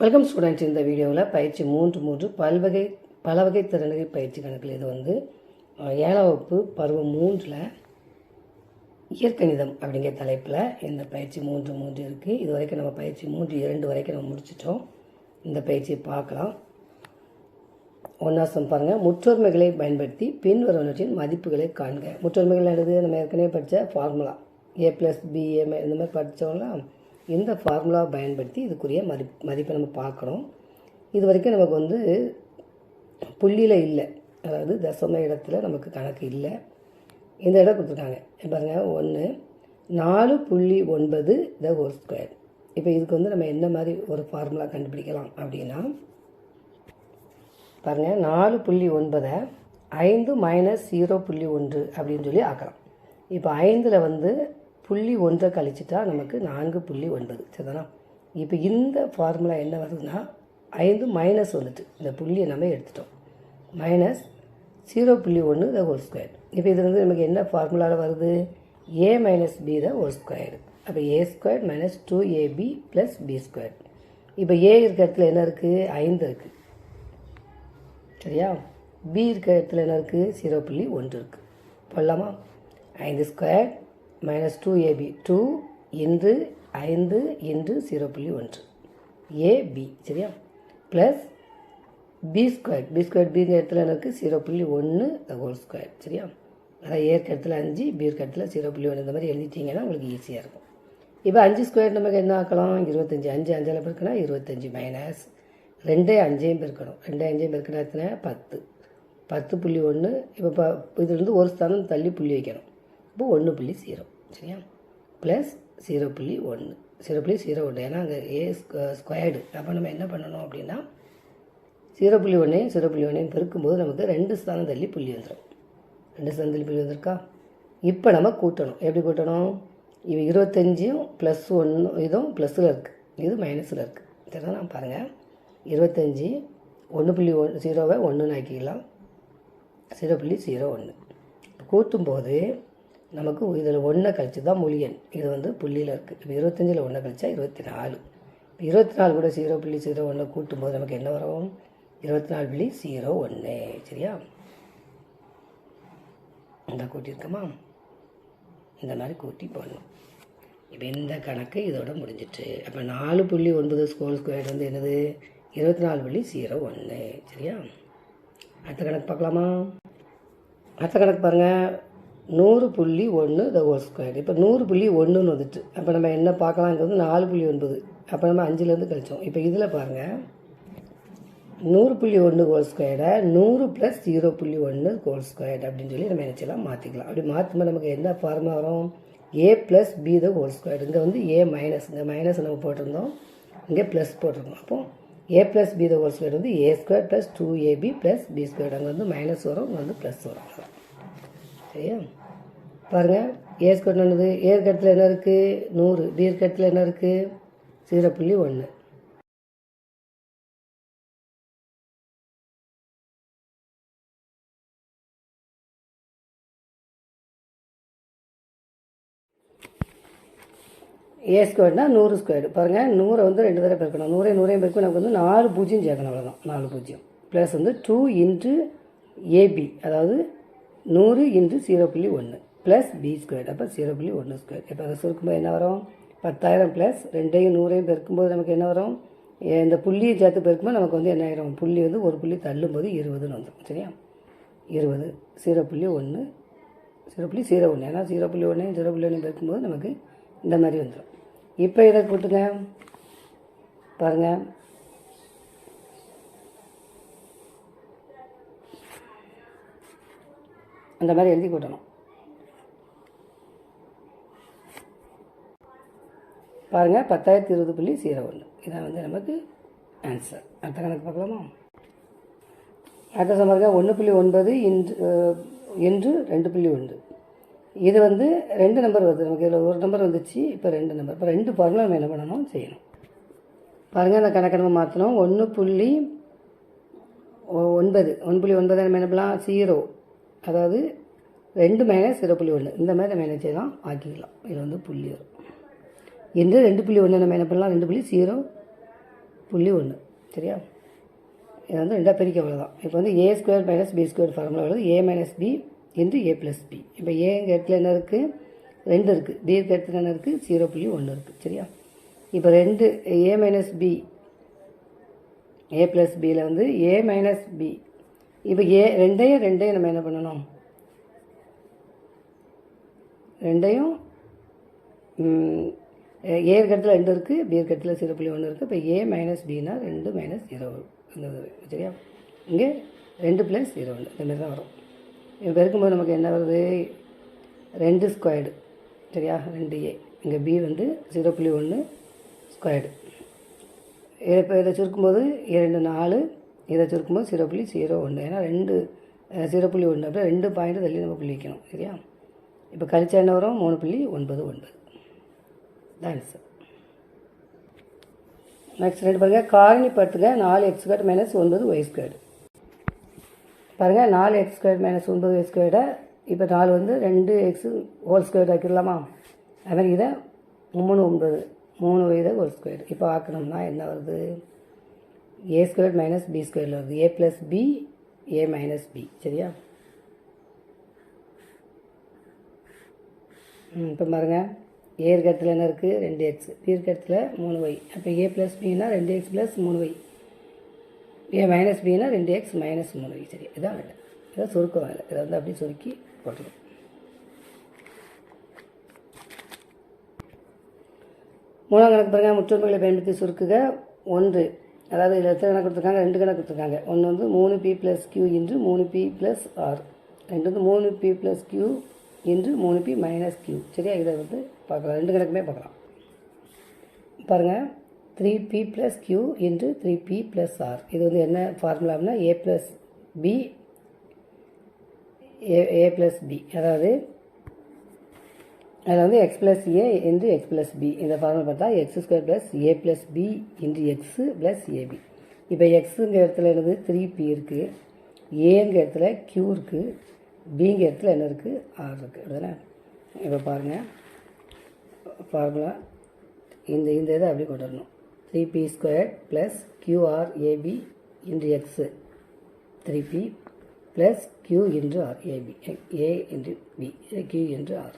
Welcome students இந்த வீடியோவில் பயிற்சி மூன்று மூன்று பல்வகை பல வகை திறன்கள் பயிற்சி கணக்கில் இது வந்து ஏழாம் வகுப்பு பருவம் மூன்றில் இயற்கணிதம் அப்படிங்கிற தலைப்பில் இந்த பயிற்சி மூன்று மூன்று இருக்குது இது வரைக்கும் நம்ம பயிற்சி மூன்று இரண்டு வரைக்கும் நம்ம முடிச்சிட்டோம். இந்த பயிற்சியை பார்க்கலாம். ஒன்றாசம் பாருங்கள் முற்றொருமைகளை பயன்படுத்தி பின்வருவனற்றின் மதிப்புகளை காண்க. முற்றொருமைகள் எழுது. நம்ம ஏற்கனவே படித்த ஃபார்முலா ஏ ப்ளஸ் பிஏ இந்த மாதிரி படித்தோம்னா இந்த ஃபார்முலாவை பயன்படுத்தி இதுக்குரிய மதி மதிப்பை நம்ம பார்க்குறோம் இது வரைக்கும் நமக்கு வந்து புள்ளியில் இல்லை. அதாவது தசம இடத்துல நமக்கு கணக்கு இல்லை. இந்த இடம் கொடுத்துருக்காங்க. பாருங்கள் ஒன்று நாலு புள்ளி ஒன்பது த ஹோல் ஸ்கொயர் இப்போ இதுக்கு வந்து நம்ம என்ன மாதிரி ஒரு ஃபார்முலா கண்டுபிடிக்கலாம் அப்படின்னா பாருங்கள் நாலு புள்ளி ஒன்பதை ஐந்து மைனஸ் ஜீரோ புள்ளி ஒன்று அப்படின்னு சொல்லி ஆக்கலாம். இப்போ ஐந்தில் வந்து புள்ளி ஒன்றை கழிச்சிட்டா நமக்கு நான்கு புள்ளி ஒன்பது சரிதானா? இப்போ இந்த ஃபார்முலா என்ன வருதுன்னா ஐந்து மைனஸ் வந்துட்டு இந்த புள்ளியை நம்ம எடுத்துட்டோம். மைனஸ் ஜீரோ புள்ளி ஒன்று த ஹோல் ஸ்கொயர் இப்போ இது வந்து நமக்கு என்ன ஃபார்முலாவில் வருது? A minus B the whole square அப்போ A square minus two AB plus B square இப்போ ஏ இருக்க இடத்துல என்ன இருக்குது ஐந்து இருக்குது சரியா? பி இருக்க இடத்துல என்ன இருக்குது ஜீரோ புள்ளி ஒன்று இருக்குது போடலாமா? ஐந்து square minus two AB two into ஐந்து இன்று ஜீரோ புள்ளி ஒன்று. ஏபி சரியா? Plus B square B square பிங்கிற இடத்துல எனக்கு இருக்குது ஜீரோ புள்ளி ஒன்று ஹோல் ஸ்கொயர் சரியா? அதான் ஏற்க இடத்துல அஞ்சு பி இடத்துல ஜீரோ புள்ளி ஒன்று இந்த மாதிரி எழுதிட்டிங்கன்னா உங்களுக்கு ஈஸியாக இருக்கும். இப்போ அஞ்சு ஸ்கொயர் நமக்கு என்ன ஆக்கலாம்? இருபத்தஞ்சி. அஞ்சு அஞ்சால் பெருக்குனா இருபத்தஞ்சி மைனஸ் ரெண்டே அஞ்சையும் பெருக்கணும். ரெண்டே அஞ்சையும் பெருக்கினா எத்தனை? பத்து. பத்து புள்ளி ஒன்று இப்போ ப இதுலேருந்து ஒரு ஸ்தானம் தள்ளி புள்ளி வைக்கணும். அப்போது ஒன்று புள்ளி ஜீரோ சரியா? ப்ளஸ் ஜீரோ புள்ளி ஒன்று ஜீரோ புள்ளி ஜீரோ ஒன்று ஏன்னா அங்கே ஏ ஸ்கொயர்டு அப்போ நம்ம என்ன பண்ணணும் அப்படின்னா ஜீரோ புள்ளி ஒன்றையும் ஜீரோ புள்ளி ஒன்றையும் பெருக்கும்போது நமக்கு ரெண்டு ஸ்தானம் தள்ளி புள்ளி வந்துடும் ரெண்டு ஸ்தானம் தள்ளி புள்ளி வந்திருக்கா? இப்போ நம்ம கூட்டணும். எப்படி கூட்டணும்? இது இருபத்தஞ்சியும் ப்ளஸ் ஒன்று இதுவும் ப்ளஸ்ஸில் இருக்குது இது மைனஸில் இருக்குது சரிதானா பாருங்கள் இருபத்தஞ்சி ஒன்று புள்ளி ஒன் ஜீரோவை ஒன்றுன்னு ஆக்கிக்கலாம் ஜீரோ புள்ளி ஜீரோ ஒன்று கூட்டும்போது நமக்கு இதில் ஒன்றை கழிச்சு தான் மொழியன் இது வந்து புள்ளியில் இருக்குது இப்போ இருபத்தஞ்சில் ஒன்றை கழிச்சா இருபத்தி நாலு இப்போ இருபத்தி நாலு கூட ஜீரோ புள்ளி ஜீரோ ஒன்று கூட்டும்போது நமக்கு என்ன வரும்? இருபத்தி நாலு புள்ளி ஜீரோ ஒன்று. சரியா? இந்த கூட்டியிருக்கோமா இந்த மாதிரி கூட்டி போடணும். இப்போ இந்த கணக்கு இதோட முடிஞ்சிட்டு. அப்போ நாலு புள்ளி ஒன்பது ஸ்கோர் ஸ்கொயர் வந்து என்னது? இருபத்தி நாலு புள்ளி ஜீரோ ஒன்று. சரியா? அடுத்த கணக்கு பார்க்கலாமா? அடுத்த கணக்கு பாருங்கள் நூறு புள்ளி ஒன்று த ஹோல் ஸ்கொயர் இப்போ நூறு புள்ளி ஒன்றுன்னு வந்துட்டு. அப்போ நம்ம என்ன பார்க்கலாங்கிறது நாலு புள்ளி ஒன்பது. அப்போ நம்ம அஞ்சுலேருந்து கழிச்சோம். இப்போ இதில் பாருங்கள் நூறு புள்ளி ஒன்று ஹோல் ஸ்கொயரை நூறு ப்ளஸ் ஜீரோ புள்ளி ஒன்று ஹோல் ஸ்கொயர் அப்படின்னு சொல்லி நம்ம நினச்சலாம் மாற்றிக்கலாம் அப்படி மாற்றும்போது நமக்கு என்ன ஃபார்முலா வரும்? A plus B the whole square இங்கே வந்து ஏ மைனஸ் இந்த மைனஸ் நம்ம போட்டிருந்தோம். இங்கே ப்ளஸ் போட்டிருக்கோம் அப்போ A plus B the whole square வந்து A square plus two AB plus B square அங்கே வந்து மைனஸ் வரும் இங்கே வந்து ப்ளஸ் வரும். சரியா? பாருங்கள் ஏ ஸ்கொயர் என்னது? ஏ இடத்துல என்ன இருக்குது நூறு. பி இடத்துல என்ன இருக்குது ஜீரோ புள்ளி ஒன்று ஏ ஸ்கொயர்னா நூறு ஸ்கொயர். பாருங்கள் நூறை வந்து ரெண்டு தடவை பெருக்கணும். நூறே நூறையும் பெருக்கும் நமக்கு வந்து நாலு பூஜ்ஜியம் சேர்க்கணும். அவ்வளோதான் நாலு பூஜ்ஜியம். ப்ளஸ் வந்து டூ இன்ட்டு ஏபி அதாவது நூறு இன்ட்டு ஜீரோ புள்ளி ஒன்று ப்ளஸ் பி ஸ்கொயர் அப்போ ஜீரோ புள்ளி ஒன்று ஸ்கொயர் இப்போ அதை சுருக்கும்போது என்ன வரும்? பத்தாயிரம் ப்ளஸ் ரெண்டையும் நூறையும் பெருக்கும்போது நமக்கு என்ன வரும்? இந்த புள்ளியை சேர்த்து பெருக்கும்போது நமக்கு வந்து என்ன ஆயிரும்? புள்ளி வந்து ஒரு புள்ளி தள்ளும்போது இருபதுன்னு வந்துடும் சரியா? இருபது ஜீரோ புள்ளி ஒன்று ஜீரோ புள்ளி ஜீரோ ஒன்று ஏன்னா ஜீரோ புள்ளி ஒன்று ஜீரோ புள்ளி ஒன்று பெருக்கும்போது நமக்கு இந்த மாதிரி வந்துடும் இப்போ இதை கூட்டுங்க பாருங்கள் அந்த மாதிரி எழுதி கூட்டணும் பாருங்கள் பத்தாயிரத்தி இருபது புள்ளி ஜீரோ ஒன்று. இதான் வந்து நமக்கு ஆன்சர் அடுத்த கணக்கு பார்க்கலாமா? அடுத்த சமர்க்க ஒன்று புள்ளி ஒன்பது இன்று என்று ரெண்டு புள்ளி ஒன்று. இது வந்து ரெண்டு நம்பர் வருது. நமக்கு இதில் ஒரு நம்பர் வந்துச்சு இப்போ ரெண்டு நம்பர் இப்போ ரெண்டு ஃபார்முலா நம்ம என்ன பண்ணணும்? செய்யணும். பாருங்கள் அந்த கணக்கை நம்ம மாற்றணும் ஒன்று புள்ளி ஒ- ஒன்பது. ஒன்று புள்ளி ஒன்பது நம்ம என்ன பண்ணலாம்? ஜீரோ அதாவது ரெண்டு மைனஸ் ஜீரோ புள்ளி ஒன்று இந்த மாதிரி நம்ம என்ன செய்யலாம்? ஆக்கிக்கலாம் இது வந்து புள்ளி வரும் என்று ரெண்டு புள்ளி ஒன்று நம்ம என்ன பண்ணலாம்? ரெண்டு புள்ளி ஜீரோ புள்ளி ஒன்று சரியா? இது வந்து ரெண்டாக பிரிக்க அவ்வளோதான் இப்போ வந்து A square minus B square formula வருது. A minus B into A plus B இப்போ ஏங்க இடத்துல என்ன இருக்குது ரெண்டு இருக்குது பி இருக்க இடத்துல என்ன இருக்குது ஜீரோ புள்ளி ஒன்று இருக்குது சரியா? இப்போ ரெண்டு A minus B A plus பியில் வந்து ஏ மைனஸ் பி இப்போ ஏ ரெண்டையும் ரெண்டையும் நம்ம என்ன பண்ணணும்? ரெண்டையும் ஏ இருக்கிறதுல ரெண்டு இருக்குது பி இருக்கிறதுல ஜீரோ புள்ளி ஒன்று இருக்குது இப்போ ஏ மைனஸ் பின்னா ரெண்டு மைனஸ் ஜீரோ இந்த சரியா? இங்கே ரெண்டு ப்ளஸ் ஜீரோ ஒன்று இந்த தான் வரும். இப்போ பெருக்கும்போது நமக்கு என்ன வருது? ரெண்டு ஸ்கொயர்டு சரியா? ரெண்டு ஏ இங்கே பி வந்து ஜீரோ புள்ளி ஒன்று ஸ்கொயர்டு இதை இப்போ இதை சுருக்கும்போது இரண்டு நாலு இதை சுருக்கும்போது ஜீரோ புள்ளி ஜீரோ ஒன்று. ஏன்னா ரெண்டு ஜீரோ புள்ளி ஒன்று அப்படியே ரெண்டு பாயிண்ட் தள்ளி நம்ம புள்ளி வைக்கணும் சரியா? இப்போ கழிச்சா என்ன வரும்? மூணு புள்ளி ஒன்பது ஒன்பது. தான் ஆன்சர் நெக்ஸ்ட் ரெண்டு பாருங்கள் காரணி பத்துங்க நாலு எக்ஸ் ஸ்கொயர் மைனஸ் ஒன்பது ஒய் ஸ்கொயர் பாருங்கள் நாலு எக்ஸ் ஸ்கொயர் மைனஸ் ஒன்பது ஒய் ஸ்கொயர்டை இப்போ நாலு வந்து ரெண்டு எக்ஸ் ஹோல் ஸ்கொயர் ஆக்கிடலாமா? அது மாதிரி இதை மூணு ஒன்பது மூணு வயது ஹோல் ஸ்கொயர் இப்போ ஆக்கணும்னா என்ன வருது? ஏ ஸ்கொயர் மைனஸ் பி ஸ்கொயரில் வருது A plus B A minus B சரியா? இப்போ பாருங்கள் ஏ இருக்க இடத்துல என்ன இருக்குது ரெண்டு எக்ஸ் பி இருக்க இடத்துல மூணு ஒய் அப்போ ஏ ப்ளஸ் பின்னா ரெண்டு எக்ஸ் ப்ளஸ் மூணு ஒய் ஏ மைனஸ் பின்னா ரெண்டு எக்ஸ் மைனஸ் மூணு ஒய் சரி இதான் வேலை. இதான் சுருக்கம் வேலை. இதை வந்து அப்படியே சுருக்கி போட்டுருவோம். மூணாம் கணக்கு பாருங்கள் முற்றொருமைகளை பயன்படுத்தி சுருக்குக. ஒன்று. அதாவது இதில் எத்தனை கணக்கு கொடுத்துருக்காங்க? ரெண்டு கணக்கு கொடுத்துருக்காங்க. ஒன்று வந்து மூணு பி ப்ளஸ் கியூ இன்று மூணு பி ப்ளஸ் ஆர் ரெண்டு வந்து மூணு பி ப்ளஸ் கியூ இன்று மூணு பி மைனஸ் கியூ சரியா? இதை வந்து பார்க்கலாம். ரெண்டு கணக்குமே பார்க்கலாம். பாருங்கள் three B plus Q into three B plus R இது வந்து என்ன ஃபார்முலாம்னா A plus B A A plus B அதாவது அதில் வந்து X plus A into X plus B இந்த ஃபார்முலா பார்த்தா X square plus A plus B into X plus AB இப்போ எக்ஸுங்கிற இடத்துல என்னது? த்ரீ பி இருக்குது ஏங்கிற இடத்துல க்யூ இருக்குது பிங்க இடத்துல என்ன இருக்குது ஆர் இருக்குது அப்படிதானே இப்போ பாருங்கள் ஃபார்முலா இந்த இந்த இதை அப்படி கொண்டு வரணும். Three B square plus QR AB into X three B plus Q into R AB A into B Q into R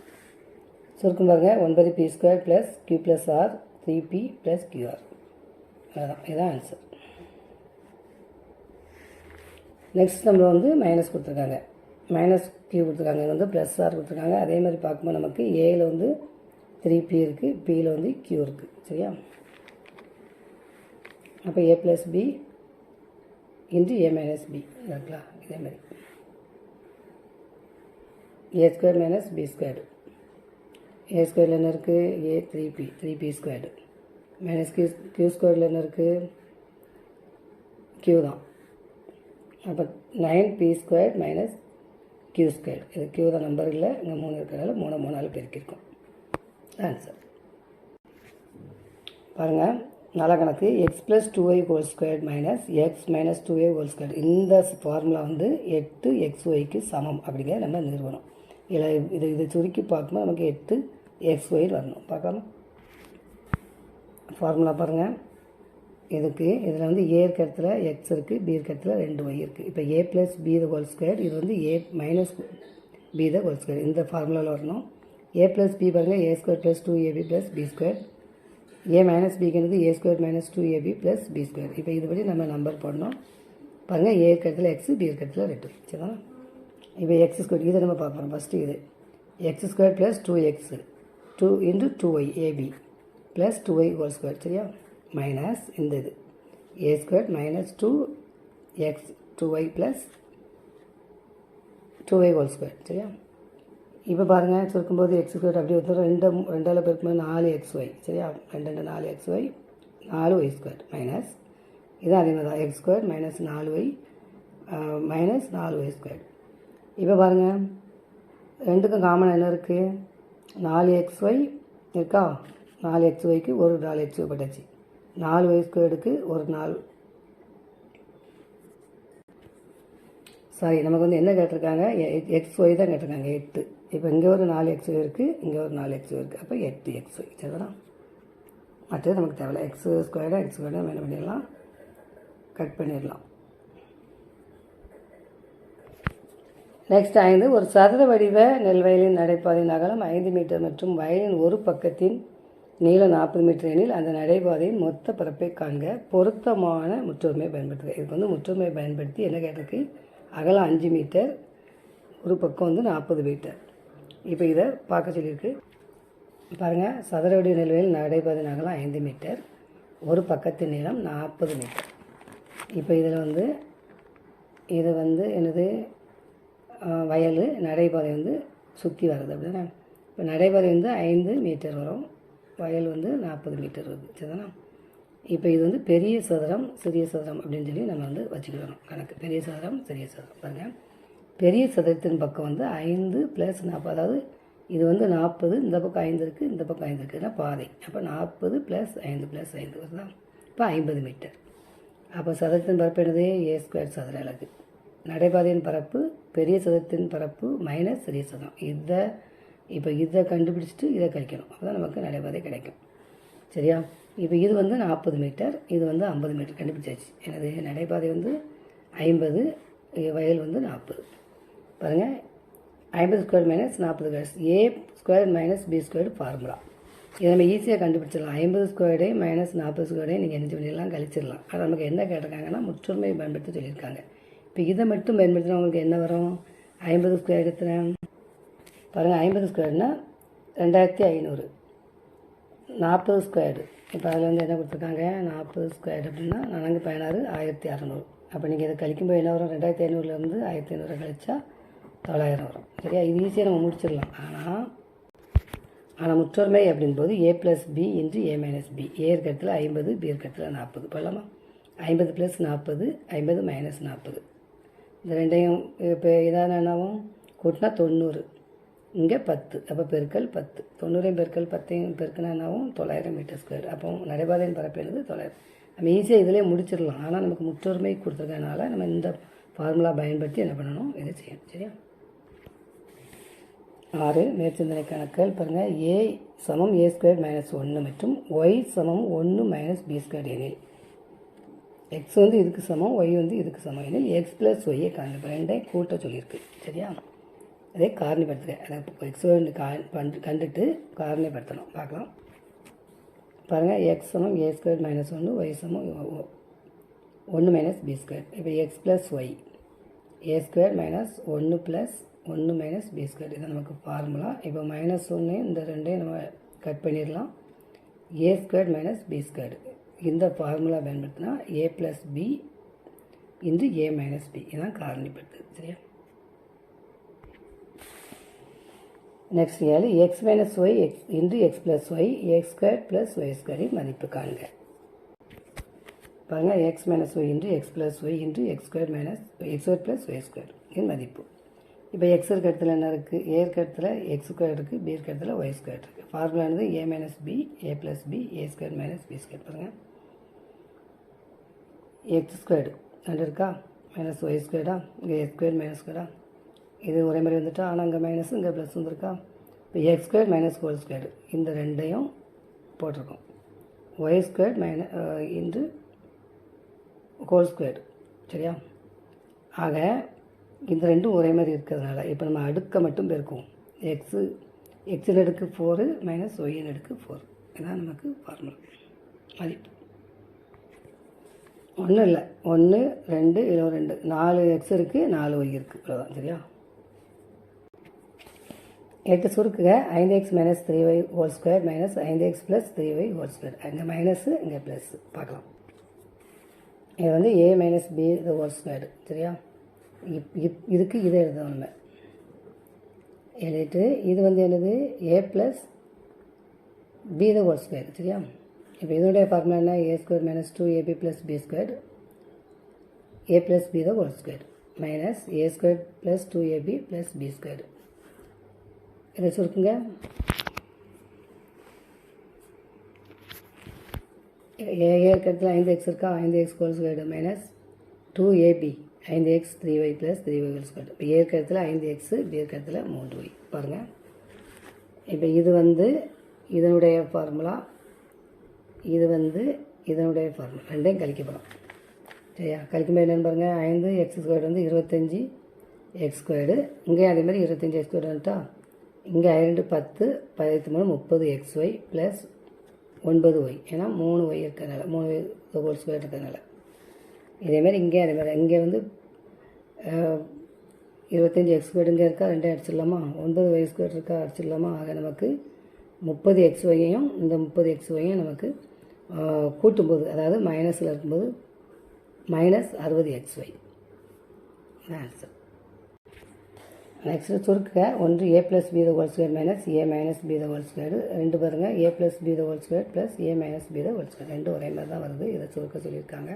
சுருக்கம் பாருங்கள் ஒன்பது B square plus Q plus R three B plus QR அதான் இதுதான் answer next நம்ம வந்து minus கொடுத்துருக்காங்க. Minus Q கொடுத்துருக்காங்க. இது வந்து ப்ளஸ் ஆர் கொடுத்துருக்காங்க. அதே மாதிரி பார்க்கும்போது நமக்கு ஏயில் வந்து த்ரீ பி இருக்குது பியில் வந்து கியூ இருக்குது சரியா? அப்போ A plus B into A minus B இருக்குங்களா இதே மாதிரி. A square minus B squared A ஸ்கொயரில் என்ன இருக்குது A three B three B squared minus Q Q ஸ்கொயரில் என்ன இருக்குது கியூ தான். அப்போ nine B square minus Q square இது கியூ தான் நம்பர் இல்லை. இங்கே மூணு இருக்கிறதால மூணு மூணால் பெருக்கியிருக்கோம் ஆன்சர் பாருங்கள் நல்ல கணக்கு. X plus two Y whole square minus X minus two A whole square இந்த ஃபார்முலா வந்து எட்டு எக்ஸ் ஒய்க்கு சமம் அப்படிங்கிறத நம்ம நிறுவனம். இதில் இது இதை சுருக்கி பார்க்கும்போது நமக்கு எட்டு எக்ஸ் ஒய் வரணும். பார்க்கலாம். ஃபார்முலா பாருங்கள் இதுக்கு இதில் வந்து ஏ இருக்க இடத்துல எக்ஸ் இருக்குது பி இருக்க இடத்துல ரெண்டு ஒய் இருக்குது இப்போ A plus B the whole square இது வந்து A minus B the whole square இந்த ஃபார்முலாவில் வரணும். ஏ ப்ளஸ் பி பாருங்கள் A square plus two AB plus B square A minus பிங்கிறது A square minus two AB plus B square இப்போ இதுபடி நம்ம நம்பர் போடணும். பாருங்கள் ஏ இருக்க இடத்துல எக்ஸு பி இருக்க இடத்துல ரெண்டு. இப்போ எக்ஸ் ஸ்கொயர் இதை நம்ம பார்க்குறோம் ஃபஸ்ட்டு இது. X square plus two X two into two Y AB plus two Y whole square சரியா? மைனஸ் இந்த இது. A square minus two X two Y plus two Y whole square சரியா? இப்போ பாருங்கள் சுருக்கும்போது எக்ஸ் ஸ்கொயர் அப்படி வந்து ரெண்டு ரெண்டால் பெருக்கும்போது நாலு எக்ஸ் ஒய் சரியா? ரெண்டு ரெண்டு நாலு எக்ஸ் ஒய் நாலு ஒய் ஸ்கொயர் மைனஸ் இதுதான் அதே மாதிரி தான் எக்ஸ் ஸ்கொயர் மைனஸ் நாலு ஒய் மைனஸ் நாலு ஒய் ஸ்கொயர் இப்போ பாருங்கள் ரெண்டுக்கும் காமன் என்ன இருக்குது நாலு எக்ஸ் ஒய் இருக்கா? நாலு எக்ஸ் ஒய்க்கு ஒரு நாலு எக்ஸ் ஒய் போட்டாச்சு. நாலு ஒய் ஸ்கொயர்டுக்கு ஒரு நாலு. சாரி நமக்கு வந்து என்ன கேட்டிருக்காங்க? எக்ஸ் ஒய் தான் கேட்டிருக்காங்க எட்டு. இப்போ இங்கே ஒரு நாலு எக்ஸ் ஒய் இருக்குது இங்கே ஒரு நாலு எக்ஸ் ஒய் இருக்குது அப்போ எட்டு எக்ஸ் ஒய் சரிதானா? மற்றது நமக்கு தேவையில்ல. எக்ஸ் ஸ்கொயர்டாக எக்ஸ் ஸ்கொயர்டாக என்ன பண்ணிடலாம். கட் பண்ணிடலாம். நெக்ஸ்ட் ஐந்து ஒரு சதுர வடிவ நெல்வயலின் நடைபாதையின் அகலம் ஐந்து மீட்டர் மற்றும் வயலின் ஒரு பக்கத்தின் நீளம் நாற்பது மீட்டர் எனில் அந்த நடைபாதையின் மொத்த பரப்பை காண்க. பொருத்தமான முற்றுரிமை பயன்படுத்துக. இதுக்கு வந்து முற்றுரிமை பயன்படுத்தி என்ன கேட்டிருக்கு? அகலம் அஞ்சு மீட்டர் ஒரு பக்கம் வந்து நாற்பது மீட்டர். இப்போ இதை பார்க்க சொல்லியிருக்கு. பாருங்கள் சதுர வடிவ நெல் நடைபாதையின் அகலம் ஐந்து மீட்டர் ஒரு பக்கத்தின் நீளம் நாற்பது மீட்டர். இப்போ இதில் வந்து இது வந்து என்னது? வயல் நடைபாதை வந்து சுற்றி வருது அப்படிதானே? இப்போ நடைபாதை வந்து ஐந்து மீட்டர் வரும். வயல் வந்து நாற்பது மீட்டர் வருது. சரிதானா? இப்போ இது வந்து பெரிய சதுரம் சிறிய சதுரம் அப்படின்னு சொல்லி நம்ம வந்து வச்சுக்கிடணும் கணக்கு. பெரிய சதுரம் சிறிய சதுரம். பாருங்கள் பெரிய சதுரத்தின் பக்கம் வந்து ஐந்து ப்ளஸ் நாற்பது. அதாவது இது வந்து நாற்பது இந்த பக்கம் ஐந்து இருக்குது இந்த பக்கம் ஐந்து இருக்குதுன்னா பாதை. அப்போ நாற்பது ப்ளஸ் ஐந்து ப்ளஸ் ஐந்து வருதா? இப்போ ஐம்பது மீட்டர். அப்போ சதுரத்தின் பரப்பு என்னது? ஏ ஸ்கொயர் சதுர அலகு. நடைபாதையின் பரப்பு பெரிய சதத்தின் பரப்பு மைனஸ் சிறிய சதம் இதை இப்போ இதை கண்டுபிடிச்சிட்டு இதை கழிக்கணும். அதுதான் நமக்கு நடைபாதை கிடைக்கும். சரியா? இப்போ இது வந்து நாற்பது மீட்டர் இது வந்து ஐம்பது மீட்டர் கண்டுபிடிச்சாச்சு. எனது நடைபாதை வந்து ஐம்பது வயல் வந்து நாற்பது பாருங்கள் ஐம்பது ஸ்கொயர் மைனஸ் நாற்பது class A square minus B square formula இதை நம்ம ஈஸியாக கண்டுபிடிச்சிடலாம். ஐம்பது ஸ்கொயர்டே மைனஸ் நாற்பது ஸ்கொயர்டே நீங்கள் என்ன பண்ணிடலாம்? கழிச்சிடலாம். அது நமக்கு என்ன கேட்டிருக்காங்கன்னா முற்றுமை பயன்படுத்தி சொல்லியிருக்காங்க. இப்போ இதை மட்டும் பயன்படுத்தினா உங்களுக்கு என்ன வரும்? ஐம்பது ஸ்கொயர் எடுத்துகிறேன் பாருங்கள் ஐம்பது ஸ்கொயர்னால் ரெண்டாயிரத்தி ஐநூறு. நாற்பது ஸ்கொயர்டு இப்போ அதில் வந்து என்ன கொடுத்துருக்காங்க? நாற்பது ஸ்கொயர் அப்படின்னா நான்கு பதினாறு ஆயிரத்தி அறநூறு. அப்போ நீங்கள் இதை கழிக்கும்போது என்ன வரும்? ரெண்டாயிரத்தி ஐநூறுலேருந்து ஆயிரத்தி ஐநூறு கழிச்சா தொள்ளாயிரம் வரும். சரியா? இது ஈஸியாக நம்ம முடிச்சிடலாம். ஆனால் ஆனால் முற்றொருமை அப்படின்போது A plus B into A minus B A இருக்கிறதுல ஐம்பது பி இருக்கிறதுல நாற்பது. போடலாமா? ஐம்பது ப்ளஸ் நாற்பது ஐம்பது மைனஸ் நாற்பது. இந்த ரெண்டையும் இப்போ இதான என்னாகும் கூட்டினா தொண்ணூறு. இங்கே பத்து. அப்போ பெருக்கல் பத்து. தொண்ணூறையும் பெருக்கல் பத்தையும் பெருக்கினா என்னவும்? தொள்ளாயிரம் மீட்டர் ஸ்கொயர் அப்போ நடைபாதையின் பரப்பு தொள்ளாயிரம். நம்ம ஈஸியாக இதிலே முடிச்சிடலாம். ஆனால் நமக்கு முற்றுரிமை கொடுத்துருக்கனால நம்ம இந்த ஃபார்முலா பயன்படுத்தி என்ன பண்ணணும்? இதை செய்யணும். சரியா? ஆறு மேற்சிந்தனை கணக்குகள் பாருங்கள் ஏ சமம் ஏ ஸ்கொயர் மைனஸ் ஒன்று மற்றும் ஒய் சமம் ஒன்று மைனஸ் பி ஸ்கொயர் எனில். எக்ஸ் வந்து இதுக்கு சமம் ஒய் வந்து இதுக்கு சமம். எனில் எக்ஸ் ப்ளஸ் ஒய்யை காண்பு ரெண்டையும் கூட்ட சொல்லியிருக்கு சரியா? அதே காரணிப்படுத்துக அதை எக்ஸ் வந்து கா பண்டு கண்டுட்டு காரணிப்படுத்தணும். பார்க்கலாம். பாருங்கள் எக்ஸ் சமம் ஏ ஸ்கொயர் மைனஸ் ஒன்று ஒய் சமம் ஒன்று மைனஸ் பி ஸ்கொயர் இப்போ X plus Y A square minus ஒன்று ப்ளஸ் ஒன்று மைனஸ் பி ஸ்கொயர் இது நமக்கு ஃபார்முலா இப்போ மைனஸ் ஒன்று இந்த ரெண்டையும் நம்ம கட் பண்ணிடலாம். A square minus B square இந்த ஃபார்முலா பயன்படுத்தினா ஏ ப்ளஸ் பி இன்று ஏ மைனஸ் பி இதான் காரணிப்படுத்துது சரியா? நெக்ஸ்ட் ஏழு X minus Y X into X plus Y X square plus Y ஸ்கொயரின் மதிப்பு காண்க. பாருங்கள் X minus Y into X plus Y into X square minus X square plus Y square இன் மதிப்பு. இப்போ X இருக்க இடத்துல என்ன இருக்குது ஏ இருக்க இடத்துல எக்ஸ் ஸ்கொயர் இருக்குது பி இருக்க இடத்துல ஒய் ஸ்கொயர் இருக்குது ஃபார்முலானது A minus B A plus B A square minus B square பாருங்கள் எக்ஸ் ஸ்கொயர்டு ரெண்டு இருக்கா மைனஸ் ஒய் ஸ்கொயர்டா இங்கே எக்ஸ் ஸ்கொயர் மைனஸ் ஸ்கொயர்டா இது ஒரே மாதிரி வந்துட்டா ஆனால் இங்கே மைனஸ் இங்கே ப்ளஸ் வந்துருக்கா? இப்போ X square minus whole square இந்த ரெண்டையும் போட்டிருக்கோம். Y square minus into whole square சரியா? ஆக இந்த ரெண்டும் ஒரே மாதிரி இருக்கிறதுனால இப்போ நம்ம அடுக்க மட்டும் பெருக்குவோம். எக்ஸு எக்ஸின் அடுக்கு ஃபோரு மைனஸ் ஒய்யின் அடுக்கு ஃபோர் இதான் நமக்கு ஃபார்முலா மதிப்பு. ஒன்றும் இல்லை. ஒன்று ரெண்டு இருபது ரெண்டு. நாலு எக்ஸ் இருக்குது நாலு ஒய் இருக்குது இவ்வளோதான் சரியா? எட்டு சுருக்குங்க ஐந்து x minus three y whole square minus ஐந்து x plus three y whole square அங்கே மைனஸு இங்கே ப்ளஸ் பார்க்கலாம். இது வந்து ஏ மைனஸ் பி இது ஹோல் ஸ்கொயர் சரியா? இப் இப் இதுக்கு இதை எழுதணும் நம்ம. எழுதிட்டு இது வந்து என்னது? A plus b the whole square சரியா? இப்போ இதனுடைய ஃபார்முலா என்ன? A square minus two a b plus b square a plus b the whole square minus a square plus two a b plus b square இதை சொல்லுங்க ஏ இருக்கிறதுல ஐந்து X இருக்கா? ஐந்து x whole squared minus two a b ஐந்து x three y plus three y whole square இப்போ ஏ இருக்கிறதுல ஐந்து எக்ஸு பி இருக்கிறதுல மூன்று ஒய் பாருங்கள் இப்போ இது வந்து இதனுடைய ஃபார்முலா இது வந்து இதனுடைய ஃபார்முலா ரெண்டையும் கழிக்க போகிறோம் சரியா? கழிக்கும்போது என்னென்னு பாருங்கள் ஐந்து எக்ஸ் ஸ்கொயர்டு வந்து இருபத்தஞ்சி எக்ஸ் ஸ்கொயர்டு இங்கேயும் அதே மாதிரி இருபத்தஞ்சி எக்ஸ் ஸ்கொயர்டு வந்துட்டா? இங்கே ஐரெண்டு பத்து பதினெட்டு மூணு முப்பது எக்ஸ் ஒய் ப்ளஸ் ஒன்பது ஒய் ஏன்னா மூணு ஒய் இருக்கிறதுனால மூணு ஹோல் ஸ்கொயர் இருக்கிறதுனால. இதேமாரி இங்கே அதே மாதிரி. இங்கே வந்து இருபத்தஞ்சி எக்ஸ் ஸ்கொயர் இங்கே இருக்கா? ரெண்டே அடிச்சிடலாமா? ஒன்பது ஒய் ஸ்கொயர் இருக்கா? அடிச்சிடலாமா? ஆக நமக்கு முப்பது எக்ஸ் ஒய்யையும் இந்த முப்பது எக்ஸ் ஒய்யும் நமக்கு கூட்டும்போது அதாவது மைனஸில் இருக்கும்போது மைனஸ் அறுபது எக்ஸ் ஒய் ஆன்சர் நெக்ஸ்ட்டு சுருக்க ஒன்று a plus b the whole square minus a minus b the whole square ரெண்டு பாருங்கள் a plus b the whole square plus a minus b the whole square ரெண்டும் ஒரே மாதிரி தான் வருது. இதை சுருக்க சொல்லியிருக்காங்க.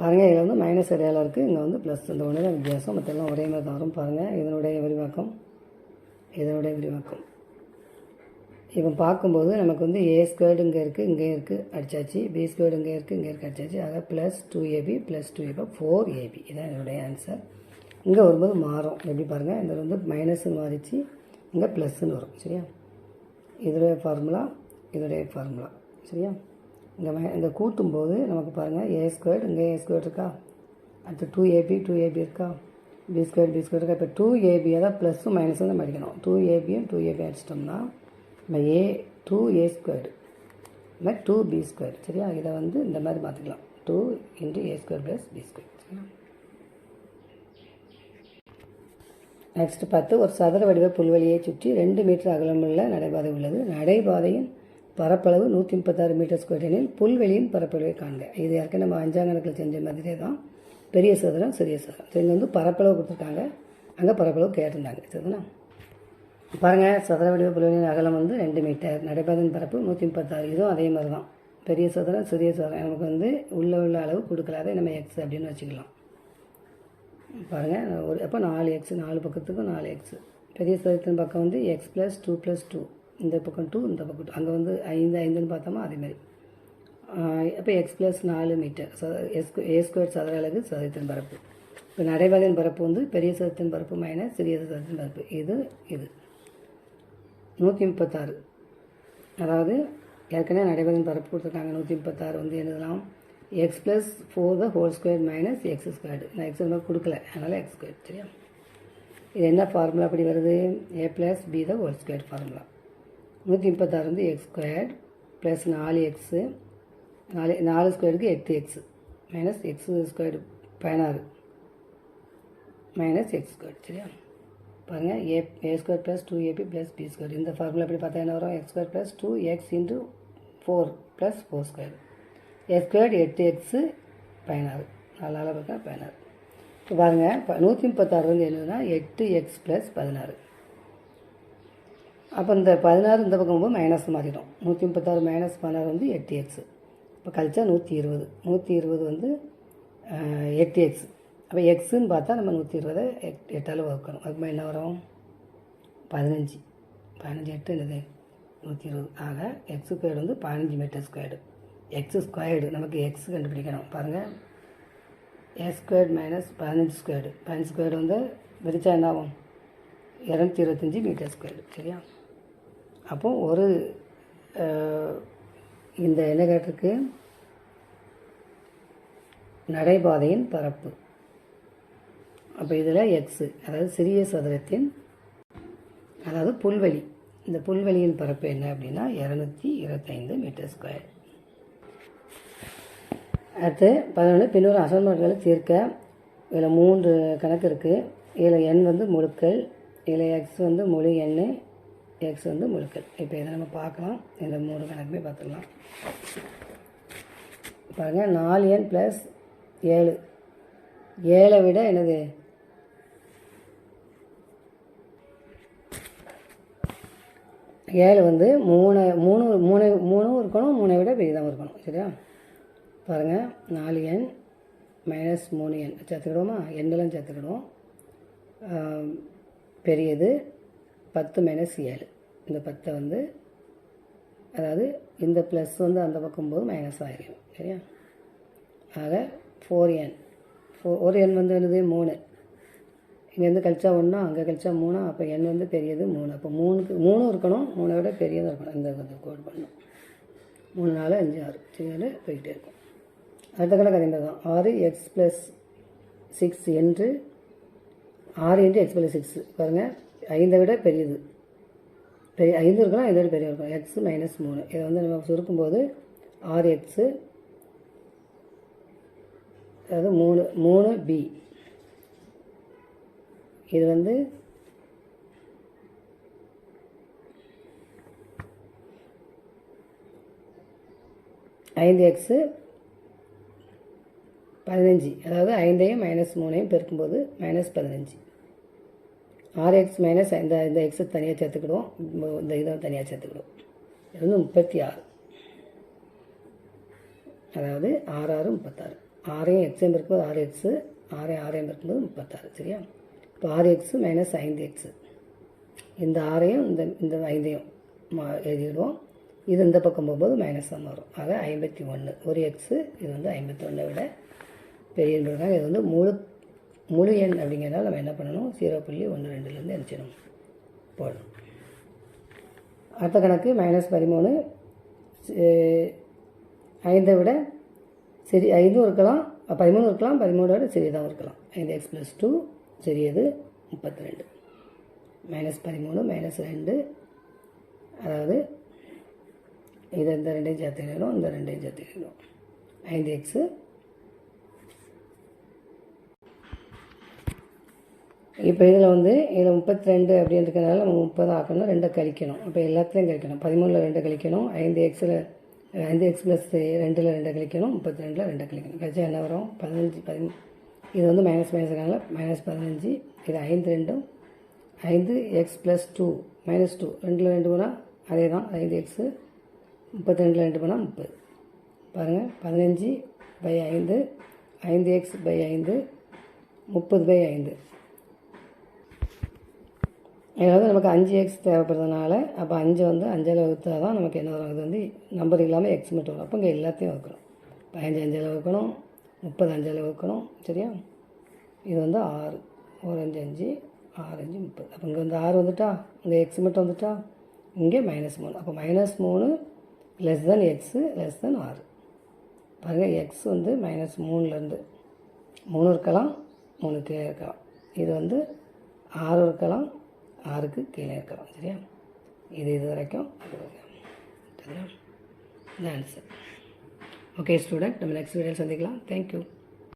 பாருங்கள் இதில் வந்து மைனஸ் இடையால இருக்குது இங்கே வந்து ப்ளஸ் இந்த ஒன்று தான் வித்தியாசம். மற்றெல்லாம் ஒரே மாதிரி தான் வரும் பாருங்கள் இதனுடைய விரிவாக்கம். இதனுடைய விரிவாக்கம். இப்போ பார்க்கும்போது நமக்கு வந்து ஏ ஸ்கொயர்டு இங்கே இருக்குது இங்கே இருக்குது அடிச்சாச்சு. பி ஸ்கொயர்டு இங்கே இருக்குது இங்கே இருக்குது அடிச்சாச்சு. ஆக plus two a b plus two a b four a b இதான் என்னுடைய ஆன்சர் இங்கே வரும்போது மாறும். எப்படி பாருங்கள் இதில் வந்து மைனஸ்ன்னு மாறிச்சு இங்கே ப்ளஸ்ன்னு வரும். சரியா? இதோடைய ஃபார்முலா இதோடைய ஃபார்முலா சரியா? இங்கே மை இந்த கூட்டும்போது நமக்கு பாருங்கள் ஏ ஸ்கொயர்டு இங்கே ஏ ஸ்கொயர் இருக்கா? அடுத்து டூ ஏபி டூ ஏபி இருக்கா? பி ஸ்கொயர் பி ஸ்கொயர் இருக்கா? இப்போ டூ ஏபி அதான் ப்ளஸ்ஸும் மைனஸும் தான் படிக்கணும் டூ ஏபியும் டூ ஏபி அடிச்சிட்டோம்னா நம்ம ஏ டூ ஏ ஸ்கொயர்டு இந்த மாதிரி டூ பி ஸ்கொயர் சரியா? இதை வந்து இந்த மாதிரி மாற்றிக்கலாம் two into a square plus b square சரியா? நெக்ஸ்ட் பார்த்து ஒரு சதுர வடிவ புல்வெளியை சுற்றி ரெண்டு மீட்டர் அகலமுள்ள நடைபாதை உள்ளது. நடைபாதையின் பரப்பளவு நூற்றி முப்பத்தாறு மீட்டர் ஸ்கொயர் எனில் புல்வெளியின் பரப்பளவை காண்க. இது ஏற்கனவே நம்ம அஞ்சாம் கணக்கில் செஞ்ச மாதிரியே தான். பெரிய சதுரம் சிறிய சதுரம். சரி இங்கே வந்து பரப்பளவு கொடுத்துருக்காங்க. அங்கே பரப்பளவு கேட்டிருந்தாங்க. சரிதானா? பாருங்கள் சதுர வடிவ புல்வெளியின் அகலம் வந்து ரெண்டு மீட்டர். நடைபாதையின் பரப்பு நூற்றி முப்பத்தாறு இதுவும் அதே மாதிரி தான் பெரிய சதுரம் சிறிய சதுரம். நமக்கு வந்து உள்ள உள்ள அளவு கொடுக்கலாத நம்ம எக்ஸ் அப்படின்னு வச்சுக்கலாம். பாருங்கள் ஒரு அப்போ நாலு எக்ஸ் நாலு பக்கத்துக்கும் நாலு எக்ஸ் பெரிய சதுரத்தின் பக்கம் வந்து x plus two plus two இந்த பக்கம் டூ இந்த பக்கம் டூ அங்கே வந்து ஐந்து ஐந்துன்னு பார்த்தோமா அதேமாதிரி அப்போ எக்ஸ் ப்ளஸ் நாலு மீட்டர். எஸ் ஏ ஸ்கொயர் சதுர அலகு சதுரத்தின் பரப்பு. இப்போ நடைபாதையின் பரப்பு வந்து பெரிய சதுரத்தின் பரப்பு மைனஸ் சிறிய சதுரத்தின் பரப்பு. இது இது. நூற்றி முப்பத்தாறு அதாவது ஏற்கனவே நடைபெறும் பரப்பு கொடுத்துருக்காங்க நூற்றி முப்பத்தாறு வந்து எழுதலாம் x plus four the whole square minus x squared நான் எக்ஸ் நம்பர் கொடுக்கல அதனால் எக்ஸ் ஸ்கொயர் சரியா? இது என்ன ஃபார்முலா அப்படி வருது? A plus b the whole square formula நூற்றி முப்பத்தாறு வந்து எக்ஸ் ஸ்கொயர் ப்ளஸ் நாலு எக்ஸு நாலு நாலு ஸ்கொயருக்கு எட்டு எக்ஸு மைனஸ் எக்ஸ் ஸ்கொயர் பதினாறு மைனஸ் எக்ஸ் ஸ்கொயர் சரியா? பாருங்கள் a a square plus two a b plus b square இந்த ஃபார்முலா எப்படி பார்த்தா என்ன வரும்? X square plus two x into four plus four square x square எட்டு எக்ஸு பதினாறு. நாலு நாளாக பார்த்தா பதினாறு. இப்போ பாருங்கள் இப்போ நூற்றி முப்பத்தாறு வந்து என்னதுன்னா எட்டு எக்ஸ் ப்ளஸ் பதினாறு. அப்போ இந்த பதினாறு இந்த பக்கம் போது மைனஸ் மாறிடும் நூற்றி முப்பத்தாறு மைனஸ் பதினாறு வந்து எட்டு எக்ஸு இப்போ கழிச்சா நூற்றி இருபது. நூற்றி இருபது வந்து எட்டு எக்ஸ் அப்போ எக்ஸுன்னு பார்த்தா நம்ம நூற்றி இருபதை எட் எட்டால் வகுக்கணும். அதுக்கு என்ன வரும்? பதினஞ்சு. பதினஞ்சு எட்டு என்னது? நூற்றி இருபது. ஆக எக்ஸ் ஸ்கொயர்டு வந்து பதினஞ்சு மீட்டர் ஸ்கொயர்டு எக்ஸ் ஸ்கொயர்டு நமக்கு எக்ஸ் கண்டுபிடிக்கணும். பாருங்கள் ஏ ஸ்கொயர்டு மைனஸ் பதினஞ்சு ஸ்கொயர்டு பதினஞ்சு ஸ்கொயர்டு வந்து விரிச்சா என்ன ஆகும்? இரநூத்தி இருபத்தஞ்சி மீட்டர் ஸ்கொயர்டு சரியா? அப்போ ஒரு இந்த என்ன கேட்டிருக்கு? நடைபாதையின் பரப்பு. அப்போ இதில் எக்ஸு அதாவது சிறிய சதுரத்தின் அதாவது புல்வெளி. இந்த புல்வெளியின் பரப்பு என்ன அப்படின்னா இரநூத்தி இருபத்தைந்து மீட்டர் ஸ்கொயர் அடுத்து பதினொன்று பின்னொரு அசைன்மெண்ட்களை தீர்க்க இதில் மூன்று கணக்கு இருக்குது இதில் எண் வந்து முழுக்கள் இதில் எக்ஸ் வந்து முழு எண் எக்ஸ் வந்து முழுக்கள். இப்போ இதை நம்ம பார்க்கலாம். இந்த மூணு கணக்குமே பார்த்துக்கலாம் பாருங்கள் நாலு எண் ப்ளஸ் ஏழு. ஏழை விட என்னது? ஏழு வந்து மூணு மூணு மூணு மூணும் இருக்கணும் மூணை விட பெரியதாகவும் இருக்கணும். சரியா? பாருங்கள் நாலு எண் மைனஸ் மூணு எண் சேர்த்துக்கிடுவோமா? எண்ணெல்லாம் சேர்த்துக்கிடுவோம். பெரியது பத்து மைனஸ் ஏழு. இந்த பத்தை வந்து அதாவது இந்த ப்ளஸ் வந்து அந்த பக்கம் போது மைனஸ் ஆகிடும் சரியா? ஆக ஃபோர் என் ஃபோ ஒரு எண் வந்து என்னது? மூணு. இங்கேருந்து கழிச்சா ஒன்றா அங்கே கழிச்சா மூணா அப்போ எண் வந்து பெரியது மூணு. அப்போ மூணுக்கு மூணும் இருக்கணும் மூணை விட பெரியதாக இருக்கணும். இந்த இது கோடு பண்ணணும். மூணு நாலு அஞ்சு ஆறு. சரியான போய்கிட்டே இருக்கும். அடுத்த கணக்கு அதே மாதிரி தான் ஆறு எக்ஸ் ப்ளஸ் சிக்ஸ் என்று ஆறு இன்ட்டு எக்ஸ் ப்ளஸ் சிக்ஸ் பாருங்கள் ஐந்தை விட பெரியது. பெரிய ஐந்து இருக்கலாம் ஐந்து விட பெரிய இருக்கும். எக்ஸ் மைனஸ் மூணு. இதை வந்து நம்ம சுருக்கும்போது ஆறு எக்ஸு அதாவது மூணு மூணு பி இது வந்து ஐந்து எக்ஸு பதினஞ்சு. அதாவது ஐந்தையும் மைனஸ் மூணையும் பெருக்கும்போது மைனஸ் பதினஞ்சு. ஆறு எக்ஸ் மைனஸ் இந்த இந்த எக்ஸை தனியாக சேர்த்துக்கிடுவோம். இந்த இதை தனியாக சேர்த்துக்கிடுவோம். இது வந்து முப்பத்தி ஆறு. அதாவது ஆறு ஆறு முப்பத்தாறு. ஆறையும் எக்ஸையும் இருக்கும்போது ஆறு எக்ஸு ஆறையும் ஆறையும் இருக்கும்போது முப்பத்தாறு. சரியா? இப்போ ஆறு எக்ஸு மைனஸ் ஐந்து எக்ஸு இந்த ஆறையும் இந்த இந்த ஐந்தையும் மா- எழுதிடுவோம். இது இந்த பக்கம் போகும்போது மைனஸாக வரும் ஆக ஐம்பத்தி ஒன்று ஒரு எக்ஸு இது வந்து ஐம்பத்தி ஒன்றை விட பெரிய எண்பதுக்காக இது வந்து முழு முழு எண் அப்படிங்கிறதால நம்ம என்ன பண்ணணும்? ஜீரோ புள்ளி ஒன்று ரெண்டுலேருந்து அடிச்சிடணும் போடணும் அடுத்த கணக்கு மைனஸ் பதிமூணு. ஐந்தை விட சரி ஐந்தும் இருக்கலாம். பதிமூணு இருக்கலாம். பதிமூணை விட சிறியதாகவும் இருக்கலாம். ஐந்து எக்ஸ் ப்ளஸ் டூ சிறியது முப்பத்தி ரெண்டு மைனஸ் பதிமூணு மைனஸ் ரெண்டு. அதாவது இது இந்த ரெண்டையும் சேர்த்துக்கணும் இந்த ரெண்டையும் சேர்த்துக்கணும் ஐந்து எக்ஸு இப்போ இதில் வந்து இதில் முப்பத்தி ரெண்டு அப்படின்றதுனால நம்ம முப்பது ஆக்கணும் ரெண்டை கழிக்கணும். இப்போ எல்லாத்துலேயும் கழிக்கணும். பதிமூணில் ரெண்டை கழிக்கணும் ஐந்து எக்ஸில் ஐந்து எக்ஸ் ப்ளஸ் ரெண்டில் ரெண்டை கழிக்கணும் முப்பத்தி ரெண்டில் ரெண்டை கழிக்கணும். கழிச்சா என்ன வரும்? பதினஞ்சு பதிமூணு இது வந்து மைனஸ் மைனஸ்னால மைனஸ் பதினஞ்சு இது ஐந்து ரெண்டும். ஐந்து x plus two minus two ரெண்டில் ரெண்டு போனால் அதே தான் ஐந்து எக்ஸு முப்பத்தி ரெண்டில் ரெண்டு போனால் முப்பது. பாருங்கள் பதினஞ்சு பை ஐந்து ஐந்து எக்ஸ் பை ஐந்து முப்பது பை ஐந்து. அதாவது நமக்கு அஞ்சு எக்ஸ் தேவைப்படுறதுனால அப்போ அஞ்சு வந்து அஞ்சால் வகுத்தா தான் நமக்கு என்ன வரும்? இது வந்து நம்பர் இல்லாமல் எக்ஸ் மட்டும் வரும். அப்போ இங்கே எல்லாத்தையும் வகுக்கணும். பதினஞ்சு அஞ்சால் வகுக்கணும். முப்பது அஞ்சால் வகுக்கணும் சரியா? இது வந்து ஆறு. ஒரு அஞ்சு அஞ்சு ஆறு அஞ்சு முப்பது. அப்போ இங்கே வந்து ஆறு வந்துட்டா? இங்கே எக்ஸ் மட்டும் வந்துட்டா? இங்கே மைனஸ் மூணு. அப்போ மைனஸ் மூணு less than x less than ஆறு. பாருங்கள் எக்ஸ் வந்து மைனஸ் மூணுலேருந்து மூணு இருக்கலாம் மூணு கீழே இருக்கலாம். இது வந்து ஆறு இருக்கலாம் ஆறுக்கு கீழே இருக்கலாம். சரியா? இது இது வரைக்கும் சரியா? இந்த ஆன்சர் ஓகே ஸ்டூடெண்ட் நம்ம நெக்ஸ்ட் வீடியோவில் சந்திக்கலாம். Thank you